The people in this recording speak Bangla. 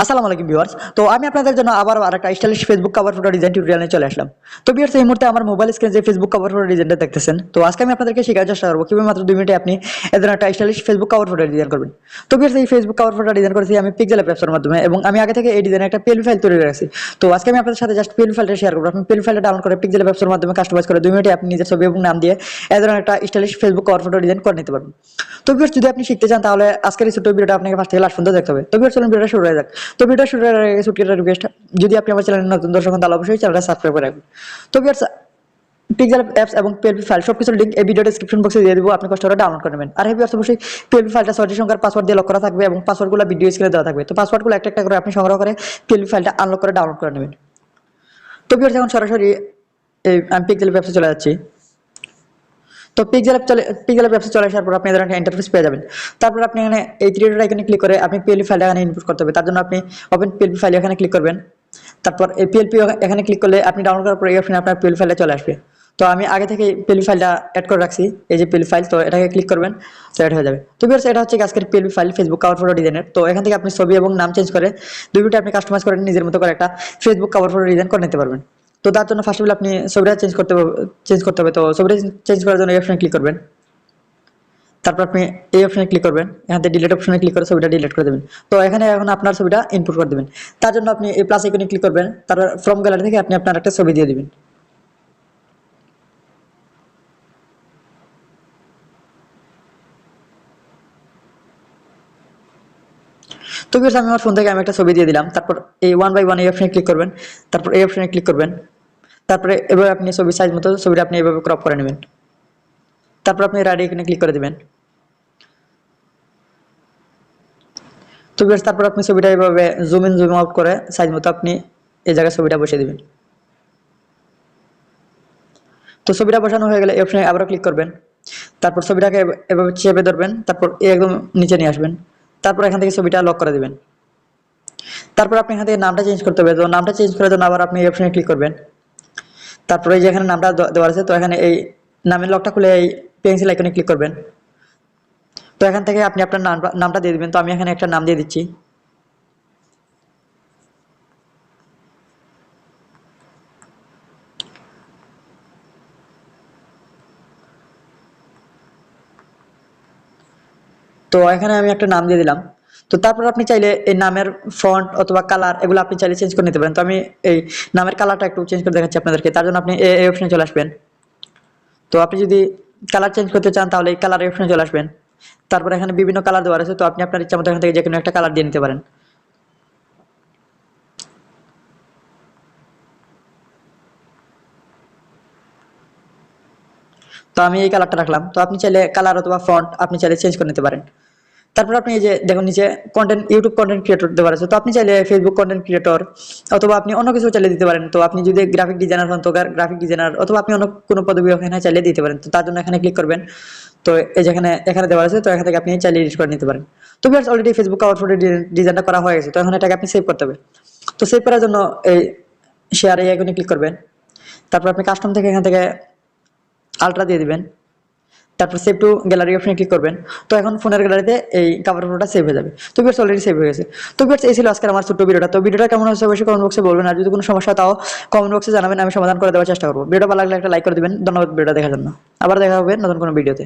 আসসালামু আলাইকুম ভিউয়ার্স। তো আমি আপনাদের জন্য আবার আরেকটা stylish Facebook cover photo design tutorial নিয়ে চলে আসলাম। তো ভিউয়ার্স, এই মুহূর্তে আমার মোবাইল স্ক্রিনে যে ফেসবুক কভার ফটো ডিজাইনটা দেখতেছেন, তো আজকে আমি আপনাদেরকে শেখার চেষ্টা করব কীভাবে মাত্র দুই মিনিটে আপনি এদের একটা stylish Facebook cover photo design করবেন। তো ভিউয়ার্স, এই ফেসবুক কভার ফটো ডিজাইন করেছি আমি পিক্সেল অ্যাপসের মাধ্যমে এবং আমি আগে থেকে এই ডিজাইনের একটা পিএলপি ফাইল তৈরি করেছি। তো আজকে আমি আপনাদের সাথে জাস্ট পিএলপি ফাইলটা শেয়ার করব। আপনি পিএলপি ফাইলটা ডাউনলোড করে পিক্সেল অ্যাপসের মাধ্যমে কাস্টমাইজ করে দুই মিনিটে আপনি নিজের ছবি এবং নাম দিয়ে ধরনের একটা stylish Facebook cover photo design করে নিতে পারবেন। তো ভিউয়ার্স, যদি আপনি শিখতে চান তাহলে আজকের এই ছোট ভিডিওটা আপনাকে ফার্স্ট থেকে লাস্ট পর্যন্ত দেখতে হবে। তো ভিউয়ার্স, চলুন ভিডিওটা শুরু হয়ে যাক। তো ভিডিওটা শুরু হয়ে আগে ছোট্ট একটা রিকোয়েস্ট যদি আপনি আমার চ্যানেলে নতুন দর্শক হন, তাহলে অবশ্যই চ্যানেলটা সাবস্ক্রাইব করে রাখবেন। তো ভিউয়ার্স পিক্সেল অ্যাপস এবং পিএলপি ফাইল সব কিছুর লিঙ্ক এই ভিডিও ডিসক্রিপশন বক্সে দিয়ে দেবো, আপনি কষ্ট করে ডাউনলোড করে নেবেন। আর এই ভিউয়ার্স অবশ্যই পিএলপি ফাইলটা ছয়টি সংখ্যার পাসওয়ার্ড দিয়ে লক করা থাকবে এবং পাসওয়ার্ডগুলো ভিডিও স্ক্রিনে দেওয়া থাকবে। তো পাসওয়ার্ডগুলো একটা একটা করে আপনি সংগ্রহ করে পিএলপি ফাইলটা আনলক করে ডাউনলোড করে নেবেন। তো ভিউয়ার্স এখন সরাসরি এই, আমি পিক্সেল অ্যাপসে চলে যাচ্ছি। তো পিক্সেল অ্যাপ চলে পিক্সেল অ্যাপসে চলে আসার পর আপনি এদের একটা ইন্টারফেস পেয়ে যাবেন। তারপর আপনি এখানে এই থ্রি ডট আইকনে ক্লিক করে আপনি পিএলপি ফাইলটা এখানে ইনপুট করতে হবে। তার জন্য আপনি ওপেন পিএলপি ফাইল এখানে ক্লিক করবেন। তারপর এই পিএলপি এখানে ক্লিক করলে আপনি ডাউনলোড করার পর এই অপশনে আপনার পিএলপি ফাইলটা চলে আসবে। তো আমি আগে থেকে পিএলপি ফাইলটা অ্যাড করে রাখছি। এই যে পিএলপি ফাইল তো এটাকে ক্লিক করবেন, তো অ্যাড হয়ে যাবে। তো বিয়ার্স এটা হচ্ছে আজকের PLP file Facebook cover photo ডিজাইনের তো এখান থেকে আপনি ছবি এবং নাম চেঞ্জ করে দুই আপনি কাস্টমাইজ করে নিজের মতো করে একটা ফেসবুক কভার ফটো ডিজাইন করে নিতে পারবেন। তো তার জন্য ফার্স্ট অফ অল আপনি ছবিটা চেঞ্জ করতে চেঞ্জ করতে হবে। তো ছবিটা চেঞ্জ করার জন্য এই অপশনে ক্লিক করবেন। তারপর আপনি এই অপশনে ক্লিক করবেন। এখান থেকে ডিলিট অপশনে ক্লিক করে ছবিটা ডিলিট করে দেবেন। তো এখানে এখন আপনার ছবিটা ইনপুট করে দেবেন। তার জন্য আপনি এই প্লাস আইকনে ক্লিক করবেন। তারপর ফ্রম গ্যালারি থেকে আপনি আপনার একটা ছবি দিয়ে দেবেন। তো আমি আমার ফোন থেকে আমি একটা ছবি দিয়ে দিলাম। তারপর এই ওয়ান বাই ওয়ান এই অপশনে ক্লিক করবেন। তারপর এই অপশনে ক্লিক করবেন। তারপরে এভাবে আপনি ছবি সাইজ মতো ছবিটা আপনি এভাবে ক্রপ করে নেবেন। তারপর আপনি রাইট এখানে ক্লিক করে দেবেন। তো তারপর আপনি ছবিটা এভাবে জুম ইন জুম আউট করে সাইজ মতো আপনি এই জায়গায় ছবিটা বসিয়ে দেবেন। তো ছবিটা বসানো হয়ে গেলে অপশনে আবারও ক্লিক করবেন। তারপর ছবিটাকে এভাবে চেপে ধরবেন, তারপর একদম নিচে নিয়ে আসবেন। তারপর এখান থেকে ছবিটা লক করে দিবেন। তারপর আপনি এখান থেকে নামটা চেঞ্জ করতে হবে। তো নামটা চেঞ্জ করার জন্য আবার আপনি অপশনে ক্লিক করবেন। তারপরে যে এখানে নামটা দেওয়া আছে, তো এখানে এই নামের লকটা খুলে এই পেন্সিল আইকনে ক্লিক করবেন। তো এখান থেকে আপনি আপনার নামটা দিয়ে দিবেন। তো আমি এখানে একটা নাম দিয়ে দিচ্ছি। তো এখানে আমি একটা নাম দিয়ে দিলাম। তো তারপর আপনি চাইলে এই নামের ফন্ট অথবা কালার এগুলো আপনি চাইলে চেঞ্জ করে নিতে পারেন। তো আমি এই নামের কালারটা একটু চেঞ্জ করে দেখাচ্ছি আপনাদেরকে, তার জন্য আপনি এই অপশনে চলে আসবেন। তো আপনি যদি কালার চেঞ্জ করতে চান তাহলে এই কালার অপশনে চলে আসবেন। তারপর এখানে বিভিন্ন কালার দেওয়া আছে তো আপনি আপনার ইচ্ছা মতো এখান থেকে যে কোনো একটা কালার দিয়ে নিতে পারেন। তো আমি এই কালারটা রাখলাম। তো আপনি চাইলে কালার অথবা ফন্ট আপনি চাইলে চেঞ্জ করে নিতে পারেন। তারপর আপনি এই যে দেখুন নিচে কন্টেন্ট ইউটিউব কন্টেন্ট ক্রিয়েটর দিতে পারেন তো আপনি চাইলে ফেসবুক কন্টেন্ট ক্রিয়েটর অথবা আপনি অন্য কিছু চাইলে দিতে পারেন। তো আপনি যদি গ্রাফিক ডিজাইনার হন, তো গ্রাফিক ডিজাইনার অথবা আপনি অন্য কোনো পদবি ওখানে চাইলে দিতে পারেন। তো তার জন্য এখানে ক্লিক করবেন। তো এই যেখানে এখানে দেওয়া আছে, তো এখান থেকে আপনি চাইলে এডিট করে নিতে পারেন। তো বিয়ার্স অলরেডি ফেসবুক ফটো ডিজাইনটা করা হয়ে গেছে, তো এখন এটাকে আপনি সেভ করতে হবে। তো সেভ করার জন্য এই শেয়ার আইকনে ক্লিক করবেন। তারপর আপনি কাস্টম থেকে এখান থেকে আলট্রা দিয়ে দিবেন। তারপর সেভ টু গ্যালারি অপশনে ক্লিক করবেন। তো এখন ফোনের গ্যালারিতে এই কাভার ফটোটা সেভ হয়ে যাবে। তো বিয়ার্স অলরেডি সেভ হয়ে গেছে। তো বিয়ার্স এই ছিল আজকের আমার ছোট্ট ভিডিওটা। তো ভিডিওটা কেমন হয়েছে অবশ্যই কমেন্ট বক্সে বলবেন। আর যদি কোনো সমস্যা তাও কমেন্ট বক্সে জানাবেন। আমি সমাধান করে দেওয়ার চেষ্টা করব। ভিডিওটা ভালো লাগলে একটা লাইক করে দেবেন। ধন্যবাদ ভিডিওটা দেখার জন্য। আবার দেখা হবে নতুন কোনো ভিডিওতে।